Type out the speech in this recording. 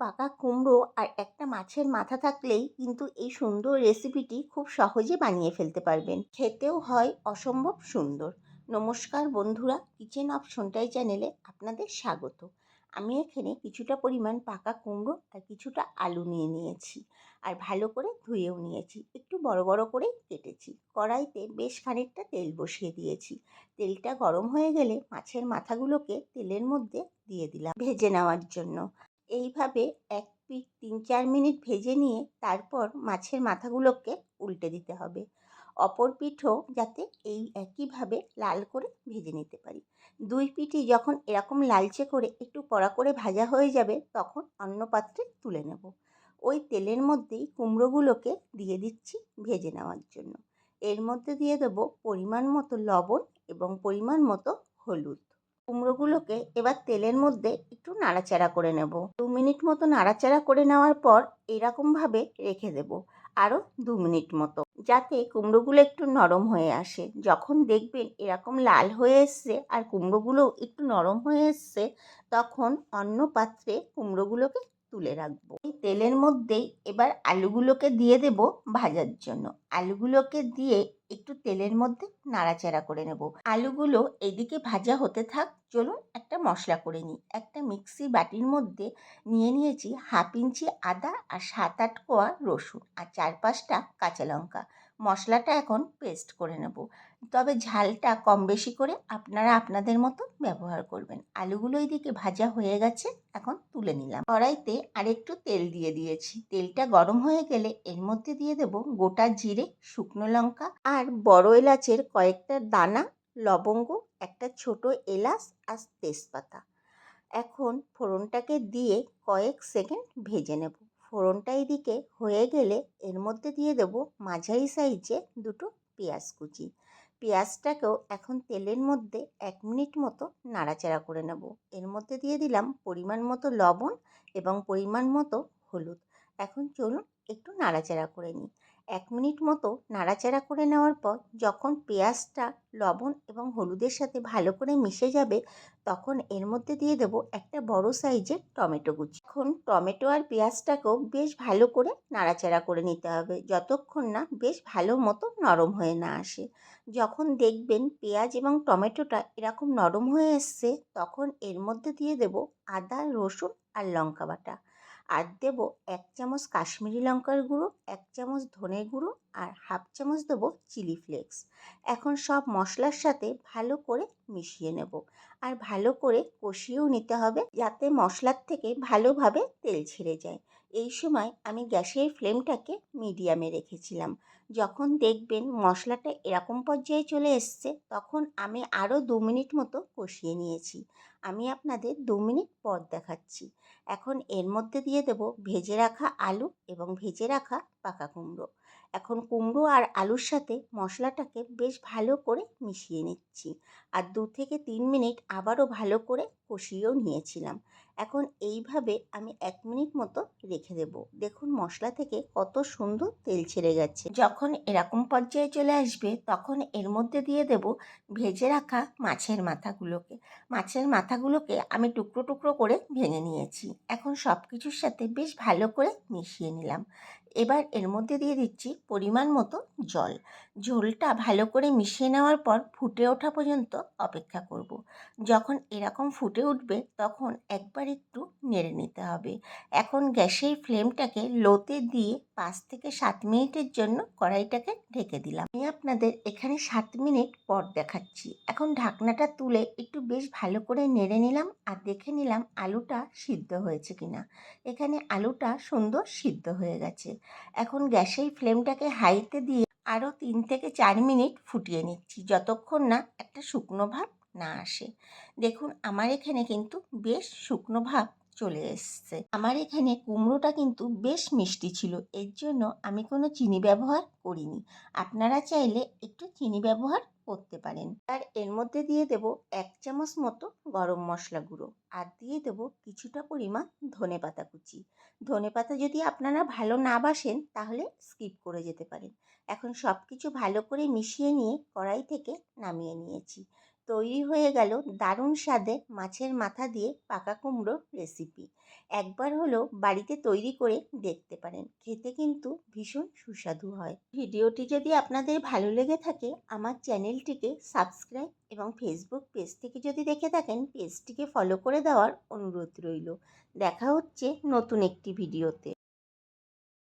পাকা কুমড়ো আর একটা মাছের মাথা থাকলেই কিন্তু এই সুন্দর রেসিপিটি খুব সহজে বানিয়ে ফেলতে পারবেন। খেতেও হয় অসম্ভব সুন্দর। নমস্কার বন্ধুরা কিচেন অফ সন্টাই চ্যানেলে আপনাদের স্বাগত। আমি এখানে কিছুটা পরিমাণ পাকা কুমড়ো আর কিছুটা আলু নিয়ে নিয়েছি আর ভালো করে ধুয়েও নিয়েছি। একটু বড় বড় করেই কেটেছি। কড়াইতে বেশ খানিকটা তেল বসিয়ে দিয়েছি। তেলটা গরম হয়ে গেলে মাছের মাথাগুলোকে তেলের মধ্যে দিয়ে দিলাম ভেজে নেওয়ার জন্য। এইভাবে এক পিঠ তিন চার মিনিট ভেজে নিয়ে তারপর মাছের মাথাগুলোকে উল্টে দিতে হবে। অপর পিঠও যাতে এই একইভাবে লাল করে ভেজে নিতে পারি। দুই পিঠই যখন এরকম লালচে করে একটু কড়া করে ভাজা হয়ে যাবে তখন অন্য পাত্রে তুলে নেব। ওই তেলের মধ্যেই কুমড়োগুলোকে দিয়ে দিচ্ছি ভেজে নেওয়ার জন্য। এর মধ্যে দিয়ে দেবো পরিমাণ মতো লবণ এবং পরিমাণ মতো হলুদ। কুমড়োগুলোকে এবার তেলের মধ্যে একটু নাড়াচাড়া করে নেব। দু মিনিট মতো নাড়াচাড়া করে নেওয়ার পর এরকমভাবে রেখে দেব, আরও দু মিনিট মতো, যাতে কুমড়োগুলো একটু নরম হয়ে আসে। যখন দেখবেন এরকম লাল হয়ে এসছে আর কুমড়োগুলো একটু নরম হয়ে এসছে, তখন অন্য পাত্রে কুমড়োগুলোকে তুলে রাখব। এই তেলের মধ্যেই এবার আলুগুলোকে দিয়ে দেব ভাজার জন্য। আলুগুলোকে দিয়ে একটু তেলের মধ্যে নাড়াচাড়া করে নেব। আলুগুলো এদিকে ভাজা হতে থাক, চলুন একটা মশলা করে নিই। একটা মিক্সি বাটির মধ্যে নিয়ে নিয়েছি হাফ ইঞ্চি আদা আর সাত আট কোয়া রসুন আর চার পাঁচটা কাঁচা লঙ্কা। মশলাটা এখন পেস্ট করে নেব। তবে ঝালটা কম বেশি করে আপনারা আপনাদের মতো ব্যবহার করবেন। আলুগুলো এদিকে ভাজা হয়ে গেছে, এখন তুলে নিলাম। কড়াইতে আরেকটু তেল দিয়ে দিয়েছি। তেলটা গরম হয়ে গেলে এর মধ্যে দিয়ে দেব গোটা জিরে, শুকনো লঙ্কা আর বড় এলাচের কয়েকটা দানা, লবঙ্গ, একটা ছোট এলাচ আর তেজপাতা। এখন ফোড়নটাকে দিয়ে কয়েক সেকেন্ড ভেজে নেব। ফোড়নটা এদিকে হয়ে গেলে এর মধ্যে দিয়ে দেব মাঝারি সাইজে দুটো পেঁয়াজ কুচি। পেঁয়াজটাকেও এখন তেলের মধ্যে এক মিনিট মতো নাড়াচাড়া করে নেব। এর মধ্যে দিয়ে দিলাম পরিমাণ মতো লবণ এবং পরিমাণ মতো হলুদ। এখন চলুন একটু নাড়াচাড়া করে নিই। এক মিনিট মতো নাড়াচাড়া করে নেওয়ার পর যখন পেঁয়াজটা, লবণ এবং হলুদের সাথে ভালো করে মিশে যাবে, তখন এর মধ্যে দিয়ে দেব একটা বড় সাইজের টমেটো কুচি। এখন টমেটো আর পেঁয়াজটাকেও বেশ ভালো করে নাড়াচাড়া করে নিতে হবে, যতক্ষণ না বেশ ভালো মতো নরম হয়ে না আসে। যখন দেখবেন পেঁয়াজ এবং টমেটোটা এরকম নরম হয়ে এসছে, তখন এর মধ্যে দিয়ে দেব আদা, রসুন আর লঙ্কা বাটা। আর দেব এক চামচ কাশ্মীরি লঙ্কার গুঁড়ো, এক চামচ ধনে গুঁড়ো আর হাফ চামচ দেবো চিলি ফ্লেক্স। এখন সব মশলার সাথে ভালো করে মিশিয়ে নেব। আর ভালো করে কষিয়েও নিতে হবে যাতে মশলার থেকে ভালোভাবে তেল ছেড়ে যায়। এই সময় আমি গ্যাসের ফ্লেমটাকে মিডিয়ামে রেখেছিলাম। যখন দেখবেন মশলাটা এরকম পর্যায়ে চলে এসছে, তখন আমি আরও দু মিনিট মতো কষিয়ে নিয়েছি। আমি আপনাদের দু মিনিট পর দেখাচ্ছি। এখন এর মধ্যে দিয়ে দেব ভেজে রাখা আলু এবং ভেজে রাখা পাকা কুমড়ো। এখন কুমড়ো আর আলুর সাথে মশলাটাকে বেশ ভালো করে মিশিয়ে নিচ্ছি। আর দু থেকে তিন মিনিট আবারও ভালো করে কষিয়েও নিয়েছিলাম। এখন এইভাবে আমি এক মিনিট মতো রেখে দেব। দেখুন মশলা থেকে কত সুন্দর তেল ছেড়ে গেছে। যখন এরকম পর্যায়ে চলে আসবে, তখন এর মধ্যে দিয়ে দেব ভেজে রাখা মাছের মাথাগুলোকে। মাছের মাথাগুলোকে আমি টুকরো টুকরো করে ভেঙে নিয়েছি। এখন সব কিছুর সাথে বেশ ভালো করে মিশিয়ে নিলাম। এবার এর মধ্যে দিয়ে দিচ্ছি পরিমাণ মতো জল। ঝোলটা ভালো করে মিশিয়ে নেওয়ার পর ফুটে ওঠা পর্যন্ত অপেক্ষা করব। যখন এরকম ফুটে উঠবে তখন একবার একটু নেড়ে নিতে হবে। এখন গ্যাসের ফ্লেমটাকে লোতে দিয়ে পাঁচ থেকে সাত মিনিটের জন্য কড়াইটাকে ঢেকে দিলাম। আমি আপনাদের এখানে সাত মিনিট পর দেখাচ্ছি। এখন ঢাকনাটা তুলে একটু বেশ ভালো করে নেড়ে নিলাম আর দেখে নিলাম আলুটা সিদ্ধ হয়েছে কিনা। এখানে আলুটা সুন্দর সিদ্ধ হয়ে গেছে। এখন গ্যাসের ফ্লেমটাকে হাইতে দিয়ে আরও তিন থেকে চার মিনিট ফুটিয়ে নিচ্ছি। যতক্ষণ না একটা শুকনো ভাব না আসে। দেখুন, আমার এখানে কিন্তু বেশ শুকনো ভাব চলে এসছে। আমার এখানে কুমড়োটা কিন্তু বেশ মিষ্টি ছিল। এর জন্য আমি কোনো চিনি ব্যবহার করিনি। আপনারা চাইলে একটু চিনি ব্যবহার করতে পারেন। আর এর মধ্যে দিয়ে দেব এক চামচ মতো গরম মশলা গুঁড়ো। আর দিয়ে দেব কিছুটা পরিমাণ ধনে পাতা কুচি। ধনে পাতা যদি আপনারা ভালো না বাসেন, তাহলে স্কিপ করে যেতে পারেন। এখন সব কিছু ভালো করে মিশিয়ে নিয়ে কড়াই থেকে নামিয়ে নিয়েছি। তৈরি হয়ে গেল দারুণ স্বাদে মাছের মাথা দিয়ে পাকা কুমড়ো রেসিপি একবার হলো বাড়িতে তৈরি করে দেখতে পারেন, খেতে কিন্তু ভীষণ সুস্বাদু হয়। ভিডিওটি যদি আপনাদের ভালো লেগে থাকে, আমার চ্যানেলটিকে সাবস্ক্রাইব এবং ফেসবুক পেজ থেকে যদি দেখে থাকেন পেজটিকে ফলো করে দেওয়ার অনুরোধ রইল। দেখা হচ্ছে নতুন একটি ভিডিওতে।